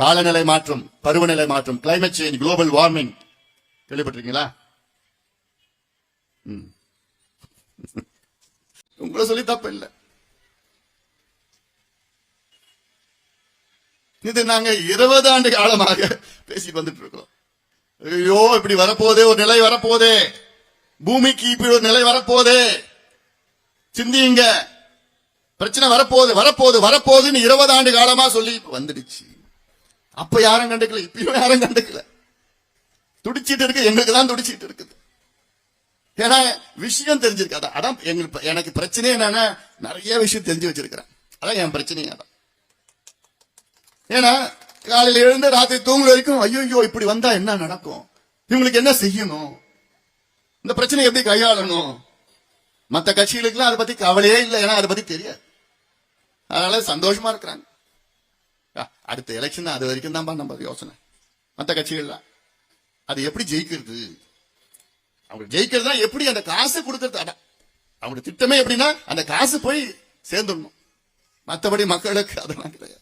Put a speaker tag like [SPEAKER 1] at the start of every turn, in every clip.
[SPEAKER 1] காலநிலை மாற்றம் பருவநிலை மாற்றம் கிளைமேட் சேஞ்ச் குளோபல் வார்மிங் கேள்விப்பட்டிருக்கீங்களா? உங்களை சொல்லி தப்பு இல்லை இது நாங்க இருபது ஆண்டு காலமாக பேசிட்டு வந்துட்டு இருக்கோம். ஐயோ இப்படி வரப்போதே ஒரு நிலை வரப்போதே. பூமிக்கு இப்படி ஒரு நிலை வரப்போதே. சிந்தியுங்க. பிரச்சனை வரப்போகுது வரப்போகுது வரப்போகுதுன்னு இருபது ஆண்டு காலமா சொல்லி வந்துடுச்சு. அப்ப யாரும் கண்டுக்கல இப்பயும் யாரும் கண்டுக்கல. துடிச்சிட்டு இருக்கு எங்களுக்கு தான் துடிச்சிட்டு இருக்குது. ஏன்னா விஷயம் தெரிஞ்சிருக்கு. அதான் அதான் எங்களுக்கு எனக்கு பிரச்சனை என்னன்னா நிறைய விஷயம் தெரிஞ்சு வச்சிருக்கிறேன். அதான் என் பிரச்சனையே அதான். ஏன்னா காலையில எழுந்து ராத்திரி தூங்குற வரைக்கும் ஐயோ இப்படி வந்தா என்ன நடக்கும்? இவங்களுக்கு என்ன செய்யணும்? இந்த பிரச்சனை எப்படி கையாளணும்? மத்த கட்சிகளுக்குலாம் அதை பத்தி கவலையே இல்லை. ஏன்னா அதை பத்தி தெரியாது. அதனால சந்தோஷமா இருக்கிறாங்க. அடுத்த எலெக்ஷன் அது வரைக்கும் தான் நம்ம யோசனை. மற்ற கட்சிகள்லாம். அது எப்படி ஜெயிக்கிறது? அவங்க தான் எப்படி அந்த காசு கொடுக்கறது? அதான். அவங்க திட்டமே எப்படின்னா அந்த காசு போய் சேர்ந்துடணும். மற்றபடி மக்களுக்கு அதெல்லாம் கிடையாது.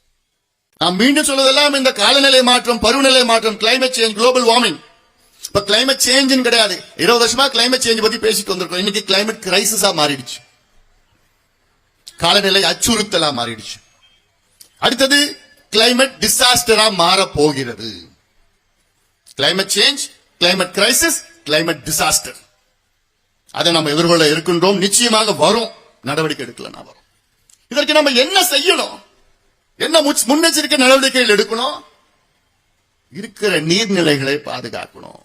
[SPEAKER 1] நான் மீண்டும் சொல்வதெல்லாம் இந்த காலநிலை மாற்றம் பருவநிலை மாற்றம் கிளைமேட் சேஞ்ச் குளோபல் வார்மிங் இப்ப கிளைமேட் சேஞ்ச் கிடையாது. இருபது வருஷமா கிளைமேட் சேஞ்ச் பத்தி பேசிட்டு வந்திருக்கோம் இன்னைக்கு கிளைமேட் கிரைசிஸா மாறிடுச்சு. காலநிலை அச்சுறுத்தலா மாறிடுச்சு. அடுத்தது கிளைமேட் டிசாஸ்டரா மாற போகிறது climate change climate crisis climate disaster அதை நம்ம எதிர்கொள்ள இருக்கின்றோம். நிச்சயமாக வரும். நடவடிக்கை எடுக்கலன்னா வரும். இதற்கு நம்ம என்ன செய்யணும்? என்ன முன்னெச்சரிக்கை நடவடிக்கைகள் எடுக்கணும்? இருக்கிற நீர்நிலைகளை பாதுகாக்கணும்.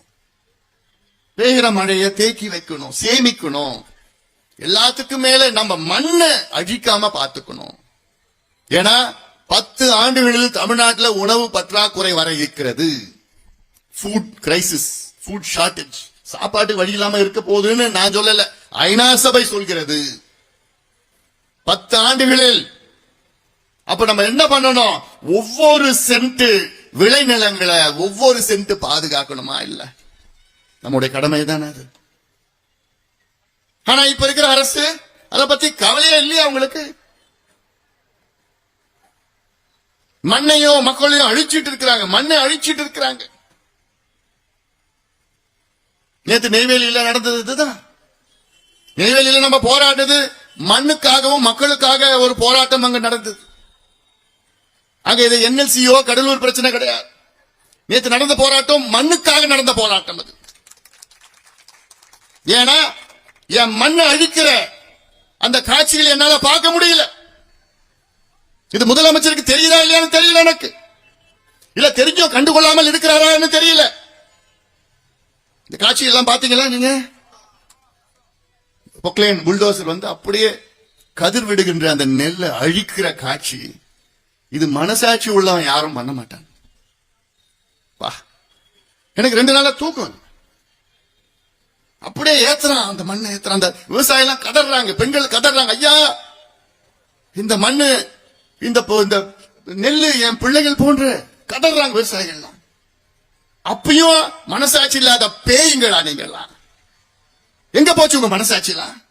[SPEAKER 1] பெய்கிற மழையை தேக்கி வைக்கணும் சேமிக்கணும். எல்லாத்துக்கும் மேல நம்ம மண்ணை அழிக்காம பார்த்துக்கணும். ஏன்னா பத்து ஆண்டுகளில் தமிழ்நாட்டில் உணவு பற்றாக்குறை வர இருக்கிறது. ஃபுட் கிரைசிஸ் ஃபுட் ஷார்டேஜ் சாப்பாட்டு வழி இல்லாம இருக்க போகுதுன்னு நான் சொல்லல. ஐநா சபை சொல்கிறது. பத்து ஆண்டுகளில். அப்ப நம்ம என்ன பண்ணணும்? ஒவ்வொரு சென்ட் விளைநிலங்களை ஒவ்வொரு சென்ட் பாதுகாக்கணுமா இல்ல? நம்முடைய கடமை தானே அது. ஆனா இப்ப இருக்கிற அரசு அதை பத்தி கவலையே இல்லையா அவங்களுக்கு மண்ணையும் மக்களையும் அழிச்சிட்டு இருக்கிறாங்க. மண்ணை அழிச்சிட்டு இருக்கிறாங்க. நேத்து நெய்வேலியில நடந்தது இதுதான். நெய்வேலியில நம்ம போராட்டது மண்ணுக்காகவும் மக்களுக்காக ஒரு போராட்டம் அங்க நடந்தது. அங்க இது என்எல்சியோ கடலூர் பிரச்சனை கிடையாது. நேத்து நடந்த போராட்டம் மண்ணுக்காக நடந்த போராட்டம் அது. ஏன்னா என் மண்ணை அழிக்கிற அந்த காட்சிகள் என்னால பார்க்க முடியல. இது முதலமைச்சருக்கு தெரியுதா இல்லையான்னு தெரியல எனக்கு. இல்ல தெரிஞ்சோ கண்டுகொள்ளாமல் இருக்கிறாரான்னு தெரியல. இந்த காட்சி எல்லாம் பாத்தீங்களா நீங்க? பொக்லைன் புல்டோசர் வந்து அப்படியே கதிர் விடுகின்ற அந்த நெல்லை அழிக்கிற காட்சி. இது மனசாட்சி உள்ளவன் யாரும் பண்ண மாட்டான். பா எனக்கு ரெண்டு நாளா தூக்கம் அப்படியே ஏத்துறான் அந்த மண்ணை ஏத்துறான். அந்த விவசாயம் எல்லாம் கதறாங்க பெண்கள் கதறாங்க. ஐயா இந்த மண்ணு இந்த பொ- இந்த நெல்லு என் பிள்ளைகள் போன்று கதறாங்க விவசாயிகள்லாம். அப்பயும் மனசாட்சி இல்லாத பேயுங்களா நீங்கெல்லாம் எங்க போச்சு உங்க மனசாட்சிலாம்?